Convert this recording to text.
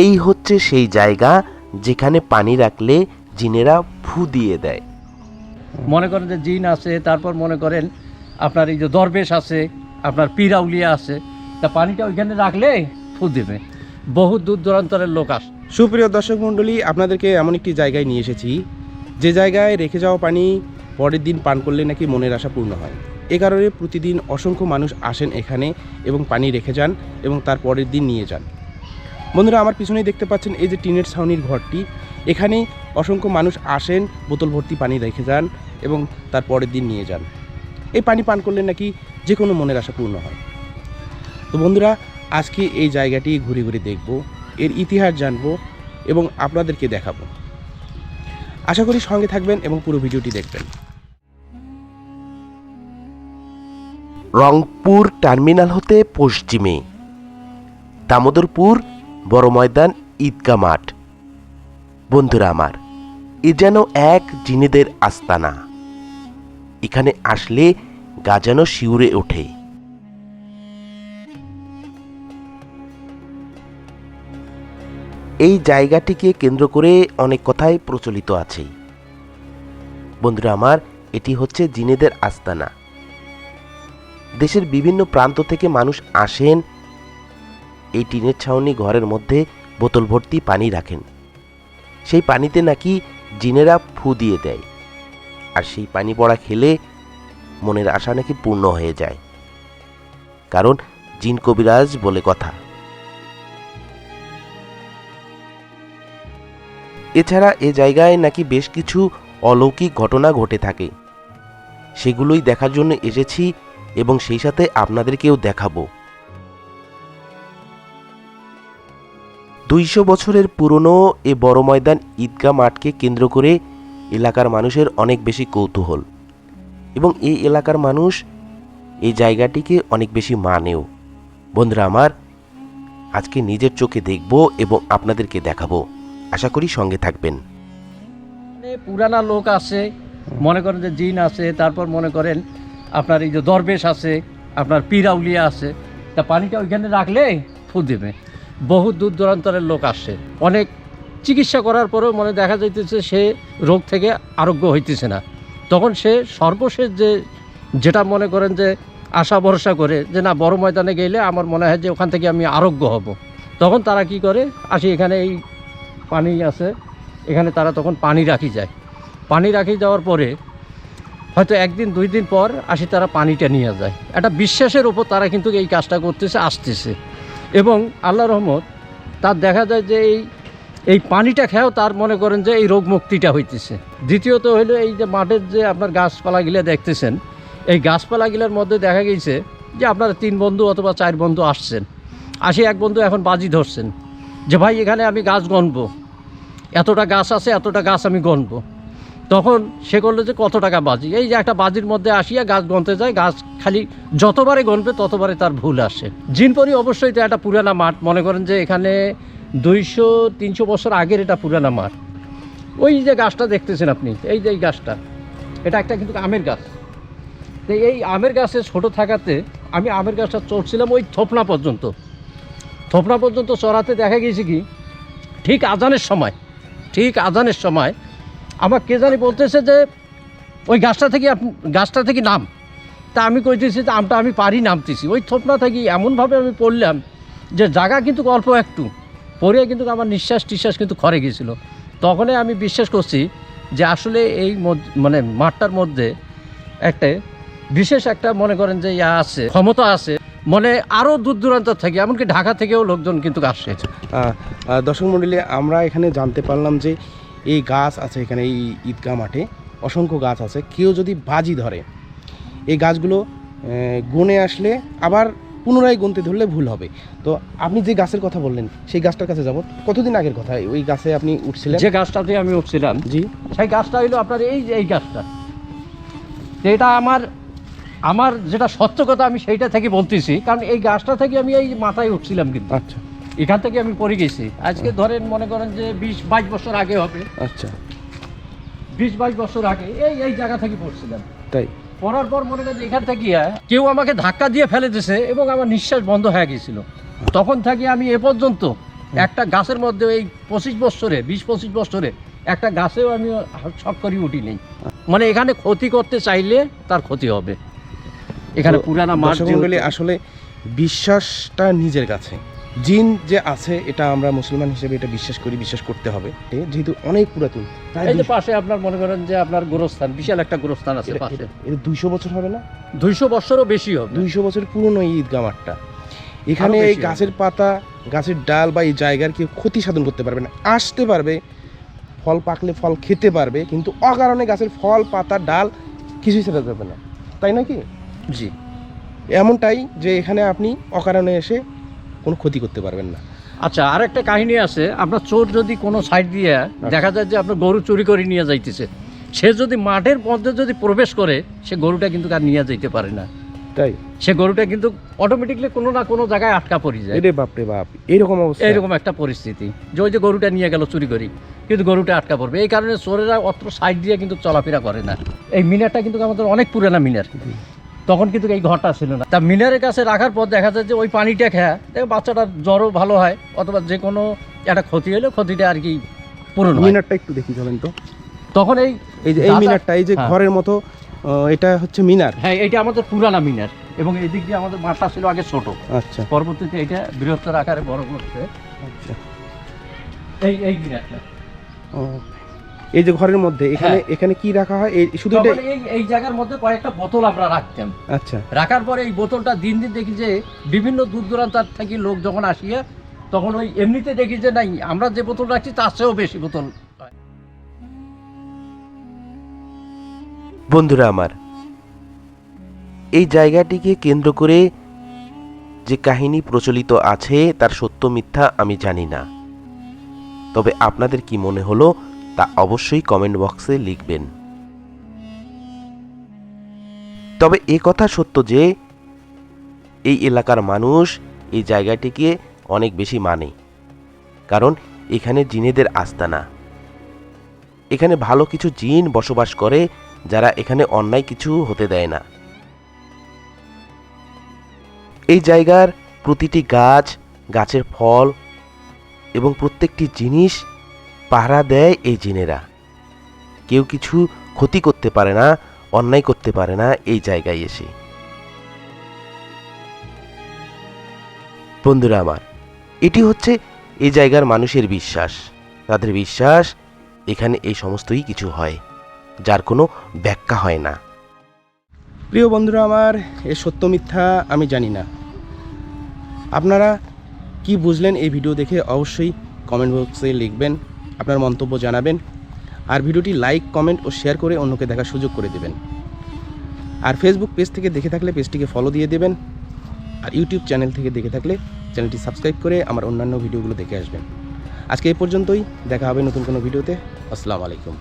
এই হচ্ছে সেই জায়গা যেখানে পানি রাখলে জিনেরা ফু দিয়ে দেয়। মনে করেন যে জিন আছে তারপর মনে করেন আপনার এই যে দরবেশ আছে আপনার পিরাউলিয়া আছে তা পানিটা ওইখানে রাখলে ফু দেবে। বহু দূর দূরান্তরের লোক আসে সুপ্রিয় দর্শক মণ্ডলী আপনাদেরকে এমন একটি জায়গায় নিয়ে এসেছি। যে জায়গায় রেখে যাওয়া পানি পরের দিন পান করলে নাকি মনের আশা পূর্ণ হয়। এ কারণে প্রতিদিন অসংখ্য মানুষ আসেন এখানে এবং পানি রেখে যান এবং তার পরের দিন নিয়ে যান। বন্ধুরা, আমার পিছনেই দেখতে পাচ্ছেন এই যে টিনের ছাউনির ঘরটি। এখানে অসংখ্য মানুষ আসেন, বোতল ভর্তি পানি রেখে যান এবং তার পরের দিন নিয়ে যান। এই পানি পান করলে নাকি যে কোনো মনের আশা পূর্ণ হয়। তো বন্ধুরা, আজকে এই জায়গাটি ঘুরে ঘুরে দেখব, এর ইতিহাস জানব এবং আপনাদেরকে দেখাবো। আশা করি সঙ্গে থাকবেন এবং পুরো ভিডিওটি দেখবেন। রংপুর টার্মিনাল হতে পশ্চিমে, দামোদরপুর বড় ময়দান ঈদগা মাঠ। বন্ধুরা আমার, এ যেন এক জিনেদের আস্তানা। এখানে আসলে গা যেন শিউরে ওঠে। এই জায়গাটিকে কেন্দ্র করে অনেক কথাই প্রচলিত আছে। বন্ধুরা আমার, এটি হচ্ছে জিনেদের আস্তানা। দেশের বিভিন্ন প্রান্ত থেকে মানুষ আসেন এই টিনের ছাউনি ঘরের মধ্যে বোতল ভর্তি পানি রাখেন। সেই পানিতে নাকি জিনেরা ফু দিয়ে দেয়। আর সেই পানি পড়া খেলে মনের আশা নাকি পূর্ণ হয়ে যায়। কারণ জিন কবিরাজ বলে কথা। এছাড়া এ জায়গায় নাকি বেশ কিছু অলৌকিক ঘটনা ঘটে থাকে। সেগুলোই দেখার জন্য এসেছি এবং সেই সাথে আপনাদেরকেও দেখাবো। দুইশো বছরের পুরনো এ বড় ময়দান ঈদগাহ মাঠকে কেন্দ্র করে এলাকার মানুষের অনেক বেশি কৌতূহল। এবং এই এলাকার মানুষ এই জায়গাটিকে অনেক বেশি মানেও। বন্ধুরা আমার, আজকে নিজের চোখে দেখব এবং আপনাদেরকে দেখাবো। আশা করি সঙ্গে থাকবেন। পুরানা লোক আছে, মনে করেন যে জিন আছে, তারপর মনে করেন আপনার এই যে দরবেশ আছে, আপনার পিরাউলিয়া আছে। তা পানিটা ওইখানে রাখলে ফু দেবে। বহু দূর দূরান্তরের লোক আসে। অনেক চিকিৎসা করার পরেও মনে দেখা যাইতেছে সে রোগ থেকে আরোগ্য হইতেছে না। তখন সে সর্বশেষ যে, যেটা মনে করেন যে আশা ভরসা করে যে না, বড় ময়দানে গেলে আমার মনে হয় যে ওখান থেকে আমি আরোগ্য হব। তখন তারা কি করে? আসি এখানে এই পানি আছে, এখানে তারা তখন পানি রাখি যায়। পানি রাখি যাওয়ার পরে হয়তো একদিন, দুই দিন পর আসি তারা পানিটা নিয়ে যায়। একটা বিশ্বাসের উপর তারা কিন্তু এই কাজটা করতেছে, আসতেছে। এবং আল্লাহ রহমত, তার দেখা যায় যে এই এই পানিটা খেয়েও তার মনে করেন যে এই রোগ মুক্তিটা হইতেছে। দ্বিতীয়ত হলো এই যে মাঠের যে আপনার গাছপালাগুলো দেখতেছেন, এই গাছপালাগুলোর মধ্যে দেখা গেছে যে আপনারা তিন বন্ধু অথবা চার বন্ধু আসছেন। আসি এক বন্ধু এখন বাজি ধরছেন যে, ভাই, এখানে আমি গাছ গণবো। এতটা গাছ আছে, এতটা গাছ আমি গণবো। তখন সে করল যে কত টাকা বাজি? এই যে একটা বাজির মধ্যে আসিয়া গাছ গনতে যায়, গাছ খালি যতবারে গনবে ততবারে তার ভুল আসে। জিনপরি অবশ্যই তো একটা পুরানা মাঠ। মনে করেন যে এখানে দুইশো, তিনশো বছর আগের এটা পুরানা মাঠ। ওই যে গাছটা দেখতেছেন আপনি, এই যে এই গাছটা, এটা একটা কিন্তু আমের গাছ। তো এই আমের গাছে ছোট থাকাতে আমি আমের গাছটা চড়ছিলাম ওই থোপনা পর্যন্ত। থোপনা পর্যন্ত চড়াতে দেখা গেছে কি, ঠিক আজানের সময়, ঠিক আজানের সময় আমার কে জানি বলতেছে যে, ওই গাছটা থেকে গাছটা থেকে নাম। তা আমি কইতেছি যে, আমটা আমি পারি নামতেছি। ওই থোপনা থেকে এমনভাবে আমি পড়লাম যে জায়গা কিন্তু অল্প একটু। পরে কিন্তু আমার নিঃশ্বাস টিশ্বাস কিন্তু খরে গেছিল। তখনই আমি বিশ্বাস করছি যে, আসলে এই মানে মাঠটার মধ্যে একটা বিশেষ একটা মনে করেন যে, ইয়া আছে, ক্ষমতা আছে। মানে আরও দূর দূরান্ত থেকে, এমনকি ঢাকা থেকেও লোকজন কিন্তু আসছে দর্শক মণ্ডলী আমরা এখানে জানতে পারলাম যে এই গাছ আছে এখানে এই ঈদগাহ মাঠে অসংখ্য গাছ আছে। কেউ যদি বাজি ধরে এই গাছগুলো গুনে আসলে আবার পুনরায় গুনতে ধরলে ভুল হবে। তো আপনি যে গাছের কথা বললেন সেই গাছটার কাছে যাব। কতদিন আগের কথা? ওই গাছে আপনি উঠছিলেন? যে গাছটাতে আমি উঠছিলাম জি। সেই গাছটা হইল আপনার এই যে এই গাছটা। এটা আমার আমার যেটা সত্য কথা আমি সেইটা থেকে বলতেছি কারণ এই গাছটা থেকে আমি এই মাথায় উঠছিলাম কিন্তু। আচ্ছা। এখান থেকে আমি পড়ে গেছি। আজকে ধরেন মনে করেন যে বিশ বাইশ বছর আগে হবে। আচ্ছা। বিশ বাইশ বছর আগে এই এই জায়গা থেকে পড়ছিলাম। তাই? পড়ার পর মনে করেন যে এখান থেকে কেউ আমাকে ধাক্কা দিয়ে ফেলে দিয়েছে এবং আমার নিঃশ্বাস বন্ধ হয়ে গেছিল। তখন থেকে আমি এ পর্যন্ত একটা গাছের মধ্যে এই পঁচিশ বছরে বিশ পঁচিশ বছরে একটা গাছেও আমি শখ করি উঠি নেই মানে এখানে ক্ষতি করতে চাইলে তার ক্ষতি হবে। এখানে পুরানা মাঠ আসলে বিশ্বাসটা নিজের কাছে। জিন যে আছে এটা আমরা মুসলমান হিসেবে এটা বিশ্বাস করি বিশ্বাস করতে হবে। যেহেতু অনেক পুরাতন এই যে পাশে আপনার মনে করেন যে আপনার গোরস্থান বিশাল একটা গোরস্থান আছে পাশে। এটা- দুইশো বছর হবে না? দুইশো বছরও বেশি হবে। দুইশো বছর পুরনো এই ঈদগাহ মাঠটা। এখানে এই গাছের পাতা গাছের ডাল বা এই জায়গার কেউ ক্ষতি সাধন করতে পারবে না। আসতে পারবে ফল পাকলে ফল খেতে পারবে কিন্তু অকারণে গাছের ফল পাতা ডাল কিছুই ছেড়ে যাবে না। তাই নাকি জি। এমনটাই যে এখানে আপনি অকারণে এসে কোনো ক্ষতি করতে পারবেন না। আচ্ছা আর একটা কাহিনী আছে। আপনার চোর যদি কোনো সাইড দিয়ে দেখা যায় যে আপনার গরু চুরি করে নিয়ে যাইতেছে সে যদি মাঠের মধ্যে যদি প্রবেশ করে সে গরুটা কিন্তু আর নিয়ে যাইতে পারে না। তাই? সে গরুটা কিন্তু অটোমেটিকলি কোনো না কোনো জায়গায় আটকা পড়ে যায়। রে বাপ রে বাপ এইরকম অবস্থা। এইরকম একটা পরিস্থিতি। যে ওই যে গরুটা নিয়ে গেল চুরি করি কিন্তু গরুটা আটকা পড়বে। এই কারণে চোরেরা অত্র সাইড দিয়ে কিন্তু চলাফেরা করে না। এই মিনারটা কিন্তু আমাদের অনেক পুরানা মিনার। তখন কিন্তু এই ঘরটা ছিল না। তা মিনারের কাছে রাখার পর দেখা যায় যে ওই পানিটা খেয়া দেখে বাচ্চাটার জ্বরও ভালো হয় অথবা যে কোনো একটা ক্ষতি হলে ক্ষতিটা আর কি পূরণ মিনারটা একটু দেখি চলেন তো। তখন এই এই যে এই মিনারটা এই যে হ্যাঁ। ঘরের মতো এটা হচ্ছে মিনার? হ্যাঁ এটা আমাদের পুরানা মিনার এবং এই দিক দিয়ে আমাদের মাঠটা ছিল আগে ছোট। আচ্ছা। পরবর্তীতে এটা বৃহত্তর আকারে বড় করছে। আচ্ছা। এই এই মিনারটা। ও, এই যে ঘরের মধ্যে এখানে হ্যাঁ। এখানে কি রাখা হয়? এই শুধু এই এই জায়গার মধ্যে কয়েকটা বোতল আমরা রাখতাম। আচ্ছা। রাখার পরে এই বোতলটা দিন দিন দেখি যে বিভিন্ন দূর দূরান্ত থেকে লোক যখন আসিয়ে তখন ওই এমনিতে দেখি যে নাই আমরা যে বোতল রাখছি তার চেয়েও বেশি বোতল বন্ধুরা আমার এই জায়গাটিকে কেন্দ্র করে যে কাহিনী প্রচলিত আছে তার সত্য মিথ্যা আমি জানি না। তবে আপনাদের কি মনে হলো? তা অবশ্যই কমেন্ট বক্সে লিখবেন। তবে এ কথা সত্য যে, এই এলাকার মানুষ এই জায়গাটিকে অনেক বেশি মানে। কারণ এখানে জিনেদের আস্তানা। এখানে ভালো কিছু জিন বসবাস করে যারা এখানে অন্যায় কিছু হতে দেয় না। এই জায়গার প্রতিটি গাছ, গাছের ফল এবং প্রত্যেকটি জিনিস পাহারা দেয় এই জিনেরা। কেউ কিছু ক্ষতি করতে পারে না, অন্যায় করতে পারে না এই জায়গায় এসে। বন্ধুরা আমার, এটি হচ্ছে এই জায়গার মানুষের বিশ্বাস। তাদের বিশ্বাস, এখানে এই সমস্তই কিছু হয়, যার কোনো ব্যাখ্যা হয় না। প্রিয় বন্ধুরা আমার এর সত্য মিথ্যা আমি জানি না। আপনারা কি বুঝলেন এই ভিডিও দেখে অবশ্যই কমেন্ট বক্সে লিখবেন। আপনার মন্তব্য জানাবেন আর ভিডিওটি লাইক, কমেন্ট ও শেয়ার করে অন্যকে দেখার সুযোগ করে দেবেন। আর ফেসবুক পেজ থেকে দেখে থাকলে পেজটিকে ফলো দিয়ে দেবেন। আর ইউটিউব চ্যানেল থেকে দেখে থাকলে চ্যানেলটি সাবস্ক্রাইব করে আমার অন্যান্য ভিডিওগুলো দেখে আসবেন। আজকে এই পর্যন্তই, দেখা হবে নতুন কোনো ভিডিওতে। আসসালামু আলাইকুম।